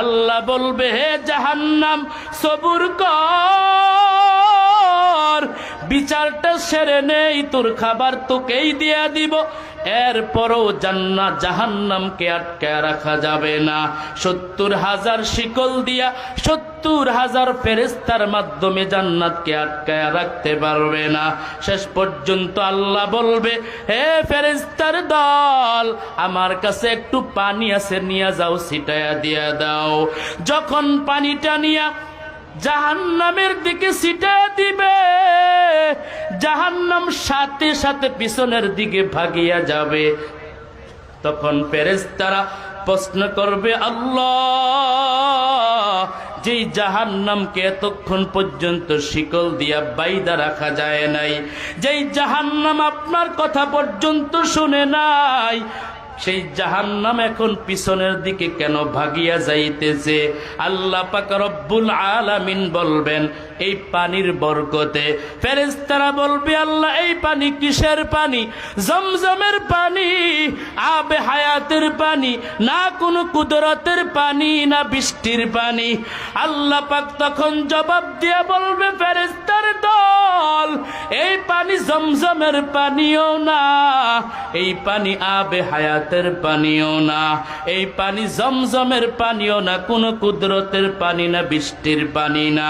আল্লাহ বলবে হে জাহান্নাম সবুর কর। বিচারটা সেরে নেই তোর খাবার তোকেই দিয়া দিব। এরপরও জান্নাত জাহান্নামকে আটকায় রাখা যাবে না। সত্তর হাজার শিকল দিয়া সত্তর হাজার ফেরেস্তার মাধ্যমে জান্নাতকে আটকায় রাখতে পারবে না। শেষ পর্যন্ত আল্লাহ বলবে, হে ফেরেস্তার দল, আমার কাছে একটু পানি আছে, নিয়ে যাও, ছিটায়া দিয়া দাও। যখন পানিটা নিয়া জাহান্নামের দিকে সিটা দিবে। জাহান্নাম সাথে সাথে পিছনের দিকে ভাগিয়া যাবে। তখন প্যারেস পেরেস্তারা প্রশ্ন করবে, আল্লাহ, যেই জাহান্নামকে এতক্ষণ পর্যন্ত শিকল দিয়া বাইদা রাখা যায় নাই, যেই জাহান্নাম আপনার কথা পর্যন্ত শুনে নাই সেই জাহান্নাম এখন পিছনের দিকে কেন ভাগিয়া যাইতেছে? আল্লাহ রব্বুল আলামিন বলবেন, এই পানির বরকতে। ফেরেশতারা বলবে, আল্লাহ, এই পানি কিসের পানি? জমজমের পানি, আবে হায়াতের পানি, না কোনো কুদরতের পানি, না বৃষ্টির পানি। আল্লাহ পাক তখন জবাব দিয়ে বলবে, ফেরেশতার দল, এই পানি জমজমের পানিও না, এই পানি আবে হায়াতের পানিও না। এই পানি জমজমের পানিও না, কোনো কুদরতের পানি না, বৃষ্টির পানি না।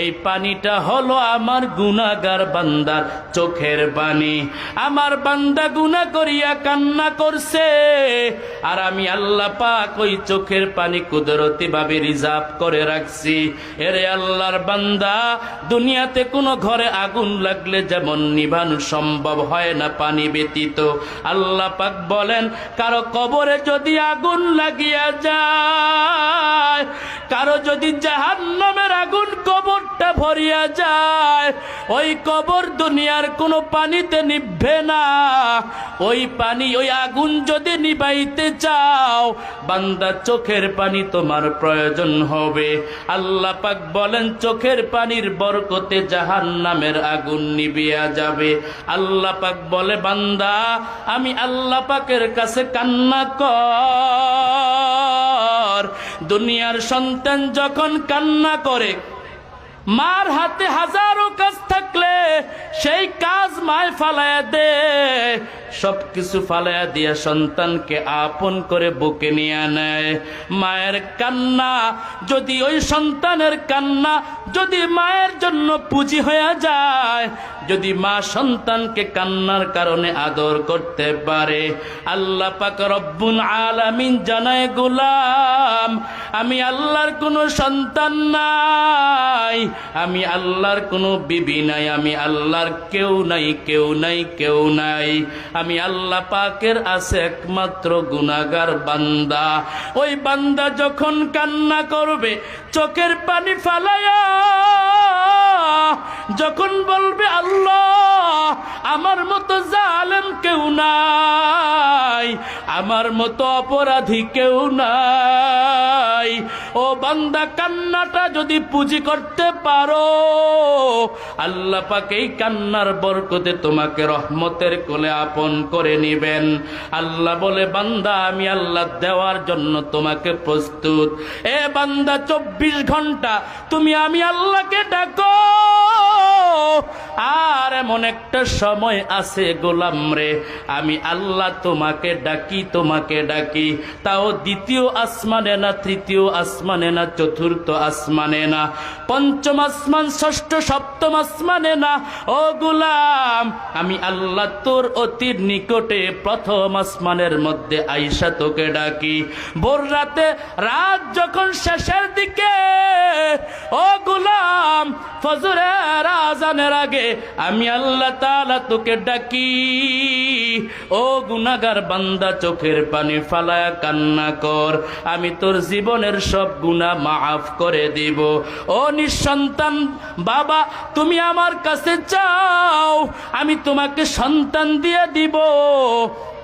এই পানিটা হলো আমার গুনাগার বান্দার চোখের পানি। আমার বান্দা গুনা করিয়া কান্না করছে, আর আমি আল্লাহ পাক ওই চোখের পানি কুদরতি ভাবে রিজার্ভ করে রাখছি। এরে আল্লাহর বান্দা, দুনিয়াতে কোনো ঘরে আগুন লাগলে যেমন নিভানো সম্ভব হয় না পানি ব্যতীত। আল্লাহ পাক বলেন কারও কবরে যদি আগুন লাগিয়া যায়, কারও যদি জাহান্নামের আগুন কবরটা ভরিয়া যায়, ওই কবর দুনিয়ার কোনো পানিতে নিভবে না। ওই পানি, ওই আগুন যদি নিবাইতে চাও, বান্দা, চোখের পানি তোমার প্রয়োজন হবে। আল্লাহ পাক বলেন, চোখের পানির বরকতে জাহান্নামের আগুন নিবিয়া যাবে। আল্লাহ পাক বলে, বান্দা, আমি আল্লাহ পাকের কাছে কান্না কর। দুনিয়ার সন্তান যখন কান্না করে, মার হাতে হাজারো কাজ থাকলে সেই কাজ মায় ফালায়া দে। সব কিছু ফালায়া দিয়া সন্তানকে আপন করে বুকে নিয়ে নেয় মায়ের কান্না, যদি ওই সন্তানের কান্না যদি মায়ের জন্য পুঁজি হয়ে যায়, যদি মা সন্তানকে কান্নার কারণে আদর করতে পারে, আল্লাহ পাক রব্বুল আলামিন জানায়, গোলাম, আমি আল্লাহর কোনো সন্তান নাই, আমি আল্লাহর কোনো বিবি নাই, আমি আল্লাহর কেউ নাই কেউ নাই কেউ নাই, আমি আল্লাহ পাকের আছে একমাত্র গুনাগার বান্দা। ওই বান্দা যখন কান্না করবে, চোখের পানি ফালায়া 啊。যখন বলবে আল্লাহ, আমার মতো জালেম কেউ নাই, আমার মতো অপরাধী কেউ নাই, ও বান্দা কান্নাটা যদি পুঁজি করতে পারো, আল্লাহ পাক এই কান্নার বরকতে তোমাকে রহমতের কোলে আপন করে নিবেন। আল্লাহ বলে, বান্দা, আমি আল্লাহ দেওয়ার জন্য তোমাকে প্রস্তুত। এ বান্দা, চব্বিশ ঘণ্টা, তুমি আমি আল্লাহকে ডাকো। এমন একটা সময় আছে, গোলাম রে। আমি আল্লাহ তোমাকে ডাকি তোমাকে ডাকি। তাও দ্বিতীয় আসমানে না, তৃতীয় আসমানে না, চতুর্থ আসমানে না। পঞ্চম আসমান, ষষ্ঠ, সপ্তম আসমানে না। ও গুলাম, আমি আল্লাহ তোর অতি নিকটে প্রথম আসমানের মধ্যে আইসা তোকে ডাকি। ভোর রাতে, রাত যখন শেষের দিকে, ও গুলাম ফজরের আজানের আগে আমি আল্লাহ তালা তোকে ডাকি। ও গুনাগার বান্দা, চোখের পানি ফালায়া কান্না কর। আমি তোর জীবনের সব গুনাহ মাফ করে দিব। ও নিঃসন্তান বাবা, তুমি আমার কাছে চাও। আমি তোমাকে সন্তান দিয়ে দিব।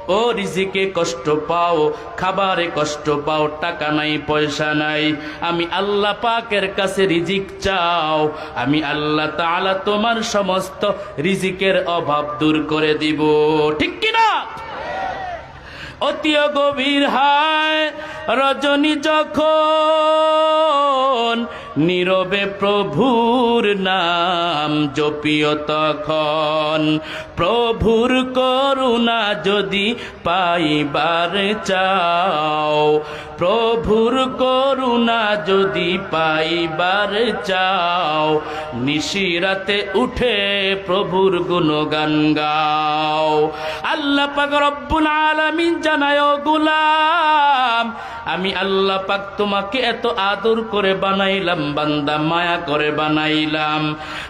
ও রিজিকে কষ্ট পাও, খাবারে কষ্ট পাও, টাকা নাই, পয়সা নাই। আমি আল্লাহ পাকের কাছে রিজিক চাও। আমি আল্লাহ তাআলা তোমার সমস্ত রিজিকের অভাব দূর করে দিব। ঠিক কিনা? অতি গভীর হায়, রজনী যখন নীরবে প্রভুর নাম জপিও তখন প্রভুর করুণা যদি পাইবার চাও প্রভুর করুণা যদি পাইবার চাও, নিশিরাতে উঠে প্রভুর গুণগান গাও। আল্লাহ পাক রব্বুল জানায় গুলাম, আমি আল্লাহ পাক তোমাকে এত আদর করে বানাইলাম, বান্দা মায়া করে বানাইলাম।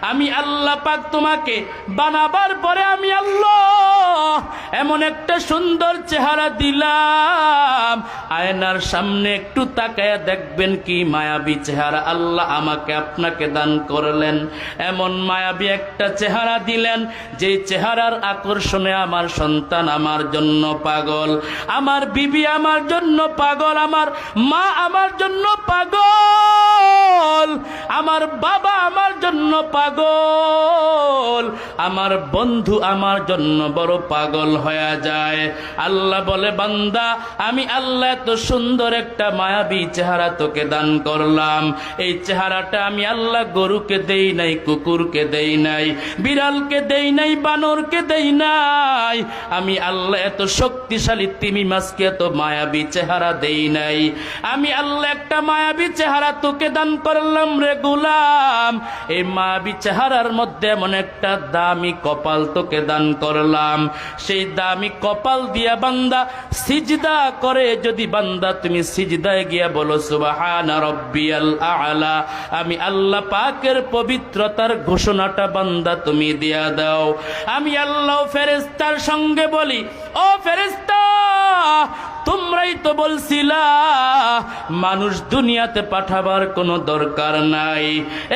আমি আল্লাহ পাক তোমাকে বানাবার পরে আমি আল্লাহ এমন একটা সুন্দর চেহারা দিলাম। আয়নার সামনে একটু তাকায়া দেখবেন কি মায়াবী চেহারা। আল্লাহ আমাকে আপনাকে দান করলেন। এমন মায়াবী একটা চেহারা দিলেন যে চেহারার আকর্ষণে আমার সন্তান আমার জন্য পাগল, আমার বিবি আমার জন্য পাগল, আমার মা আমার জন্য পাগল, আমার বাবা আমার জন্য পাগল, আমার বন্ধু আমার জন্য বড় পাগল হয়ে যায়। আল্লাহ বলে, বান্দা, আমি আল্লাহ এত সুন্দর একটা মায়াবী চেহারা তোকে দান করলাম। এই চেহারাটা আমি আল্লাহ গরুকে দেই নাই, কুকুরকে দেই নাই, বিড়ালকে দেই নাই, বানরকে দেই নাই। আমি আল্লাহ এত শক্তিশালী, তিমি মাছকে এত মায়াবী চেহারা দেই নাই। আমি আল্লাহ একটা মায়াবী চেহারা তোকে দান করলাম রে গুলাম। এই মায়াবী চেহারার মধ্যে এমন একটা দামি কপাল তোকে দান করলাম। সেই দামি কপাল দিয়া বান্দা সিজদা করে, যদি বান্দা তুমি সিজদায় গিয়া বলো, সুবাহানা রব্বিয়াল আলা আমি আল্লাহ পাকের পবিত্রতার ঘোষণাটা বান্দা তুমি দিয়া দাও। আমি আল্লাহ ফেরেস্তার সঙ্গে বলি, ও ফেরেস্তা তোমরাই তো বলছিলা, মানুষ দুনিয়াতে পাঠাবার কোনো দরকার নাই।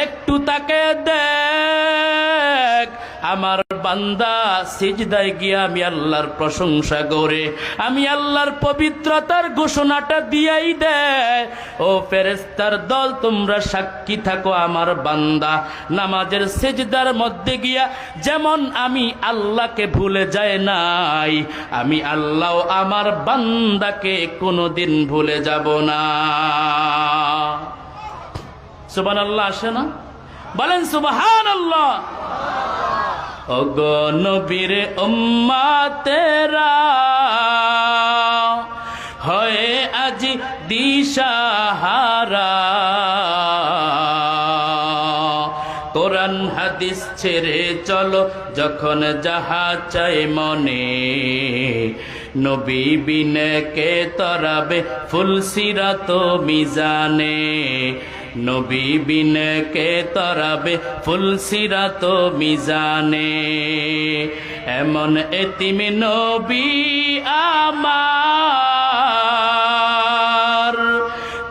একটু তাকে দেখ, আমার বান্দা সিজদায় গিয়া আমি আল্লাহর প্রশংসা করে, আমি আল্লাহর পবিত্রতার ঘোষণাটা দিয়াই দেয় ও ফেরেস্তার দল, তোমরা সাক্ষী থাকো আমার বান্দা। নামাজের সেজদার মধ্যে গিয়া যেমন আমি আল্লাহকে ভুলে যায় নাই, আমি আল্লাহ আমার বান্দাকে কোনোদিন ভুলে যাব না। সুবান আল্লাহ আসে না? বলেন সুবাহান আল্লাহ অগনবীর উম্মা তেরা হয়ে আজি দিশাহারা। কোরআন হাদিস ছেড়ে চলো, যখন যাহা চাই মনে নবী বিনে কে তরাবে ফুলসিরাত মিজানে? নবী বিনে কে তরাবে ফুলসিরাত মিজানে? এমন এতিম নবী আমার।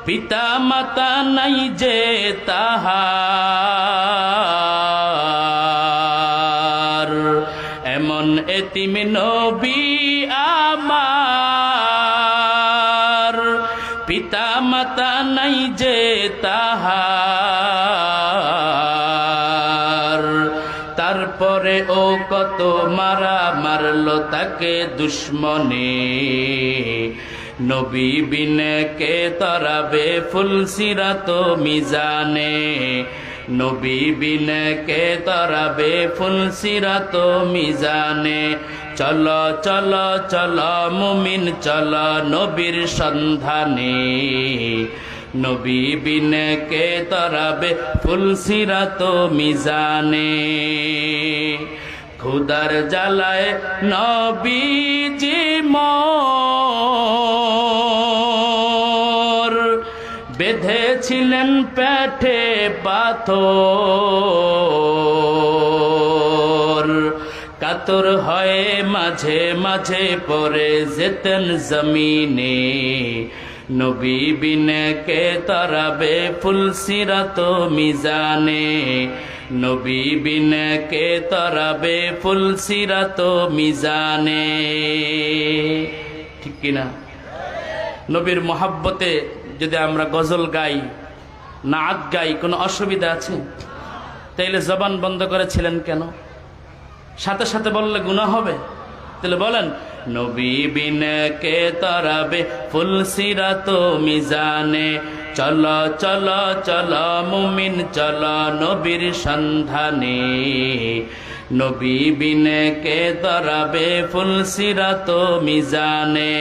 পিতা মাতা নাই যে তাহার। এমন এতিম নবী তাহার। তারপরে ও কত মারা মারলো তাকে দুশ্মনে। নবী বিনে কে তরাবে ফুলসিরাত মিজানে। নবী বিনে কে তরাবে ফুলসিরাত মিজানে। চল চল চল, মুমিন, চল নবীর সন্ধানে। নবী বিনে কে তরাবে ফুলসিরাত মিজানে। খুদার জ্বালায় নবীজি মোর। বেঁধেছিলেন পেটে পাথর। কাতর হয়ে মাঝে মাঝে পরে যেতেন জমিনে। নবী বিনে কে তরাবে ফুলসিরাত মিজানে। নবী বিনে কে তরাবে ফুলসিরাত মিজানে। ঠিক কিনা? নবীর মহাব্বতে যদি আমরা গজল গাই, নাচ গাই, কোনো অসুবিধা আছে? তাইলে জবান বন্ধ করেছিলেন কেন? সাথে সাথে বললে গুণা হবে? তাহলে বলেন, নবী বিনে কে তরাবে ফুলসিরাত মিজানে। চল চল চল মুমিন, চল নবীর সন্ধানে। নবী বিন কে দরাবে তো মিজানে।